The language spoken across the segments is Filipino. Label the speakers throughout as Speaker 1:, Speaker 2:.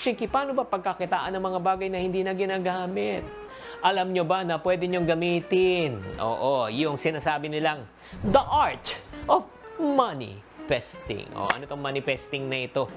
Speaker 1: Shinky, paano ba pagkakitaan ng mga bagay na hindi na ginagamit? Alam nyo ba na pwede nyong gamitin? Oo, yung sinasabi nilang, the art of manifesting. O, ano itong manifesting na ito?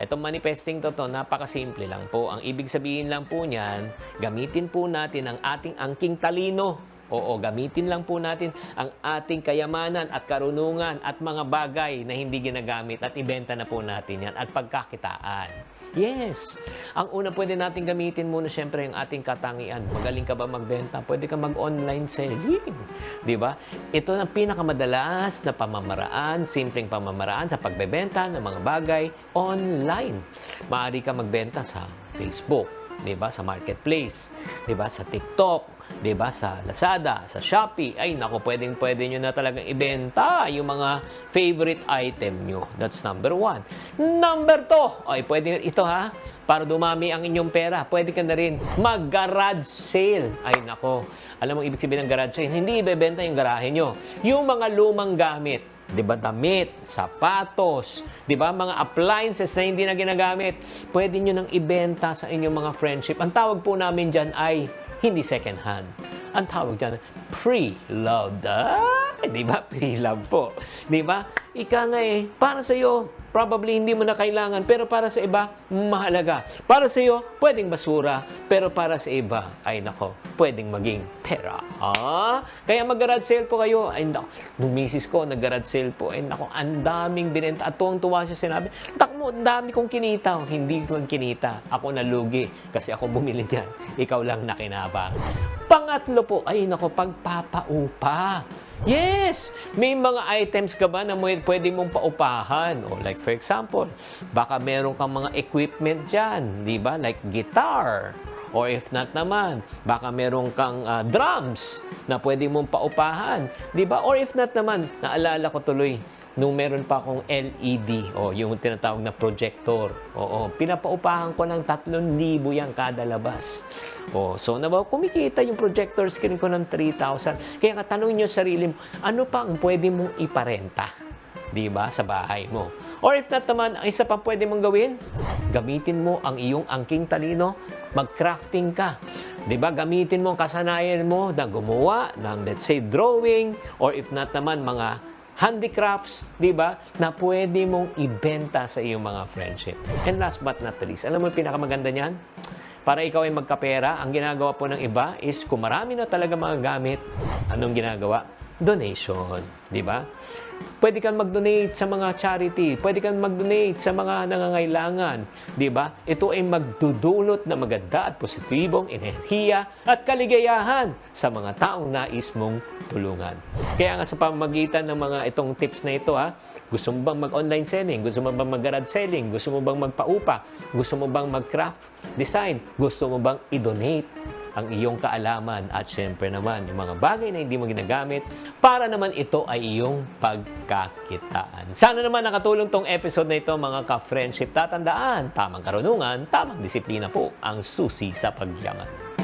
Speaker 1: Itong manifesting to, to napakasimple lang po. Ang ibig sabihin lang po niyan, gamitin po natin ang ating angking talino. Oo, gamitin lang po natin ang ating kayamanan at karunungan at mga bagay na hindi ginagamit at ibenta na po natin yan at pagkakitaan. Yes! Ang una pwede natin gamitin muna syempre yung ating katangian. Magaling ka ba magbenta? Pwede ka mag-online selling. Di ba? Ito ang pinakamadalas na pamamaraan, simpleng pamamaraan sa pagbebenta ng mga bagay online. Maaari ka magbenta sa Facebook, 'di ba? Sa marketplace, 'di ba? Sa TikTok, ba? Sa Lazada, sa Shopee. Ay nako, pwedeng pwede niyo na talagang ibenta yung mga favorite item niyo. That's number one. Number two, ay pwede ito ha, para dumami ang inyong pera. Pwede ka na rin mag-garage sale. Ay nako, alam mo ibig sabihin ng garage sale? Hindi ibebenta yung garahe nyo. Yung mga lumang gamit, 'di ba? Damit, sapatos, 'di ba? Mga appliances na hindi na ginagamit, pwede niyo nang ibenta sa inyong mga friendship. Ang tawag po namin diyan ay hindi second hand. Ang tawag diyan pre-loved. Ah, 'di ba? Pre-love po. 'Di ba? Ika nga eh, para sa iyo, probably hindi mo na kailangan, pero para sa iba, mahalaga. Para sa iyo, pwedeng basura, pero para sa iba, ay nako, pwedeng maging pera. Ah? Kaya mag-garage sale po kayo. Ay nako, nung misis ko, nag-garage sale po. Ay nako, ang daming binenta. At tuwang-tuwa siya sinabi, tak mo, ang dami kong kinita. Hindi ko kinita. Ako nalugi kasi ako bumili niyan. Ikaw lang nakinabang. Pangatlo po, ay nako, pagpapaupa. Yes! May mga items ka ba na pwede mong paupahan? O like for example, baka meron kang mga equipment dyan, di ba? Like guitar. Or if not naman, baka meron kang ah, drums na pwede mong paupahan. Di ba? Or if not naman, naalala ko tuloy, nung meron pa akong LED, o yung tinatawag na projector. Oo, pinapaupahan ko ng 3,000 yan kada labas. O, so na ba, kumikita yung projector screen ko ng 3,000. Kaya katanong nyo sa sarili mo, ano pa ang pwede mong iparenta? Di ba? Sa bahay mo. Or if not naman, ang isa pa pwede mong gawin, gamitin mo ang iyong angking talino, mag-crafting ka. Di ba? Gamitin mo ang kasanayan mo na gumawa ng, let's say, drawing, or if not naman, mga handicrafts, di ba, na pwede mong ibenta sa iyong mga friendship. And last but not least, alam mo yung pinakamaganda niyan? Para ikaw ay magkapera, ang ginagawa po ng iba is kung marami na talaga mga gamit, anong ginagawa? Donation, di ba? Pwede kang mag-donate sa mga charity, pwede kang mag-donate sa mga nangangailangan, di ba? Ito ay magdudulot na maganda at positibong enerhiya at kaligayahan sa mga taong nais mong tulungan. Kaya nga sa pamagitan ng mga itong tips na ito, ha, gusto mo bang mag-online selling? Gusto mo bang mag-garage selling? Gusto mo bang magpaupa? Gusto mo bang mag-craft design? Gusto mo bang i-donate ang iyong kaalaman at syempre naman yung mga bagay na hindi mo ginagamit para naman ito ay iyong pagkakitaan. Sana naman nakatulong tong episode na ito mga ka-friendship. Tatandaan, tamang karunungan, tamang disiplina po ang susi sa pagyaman.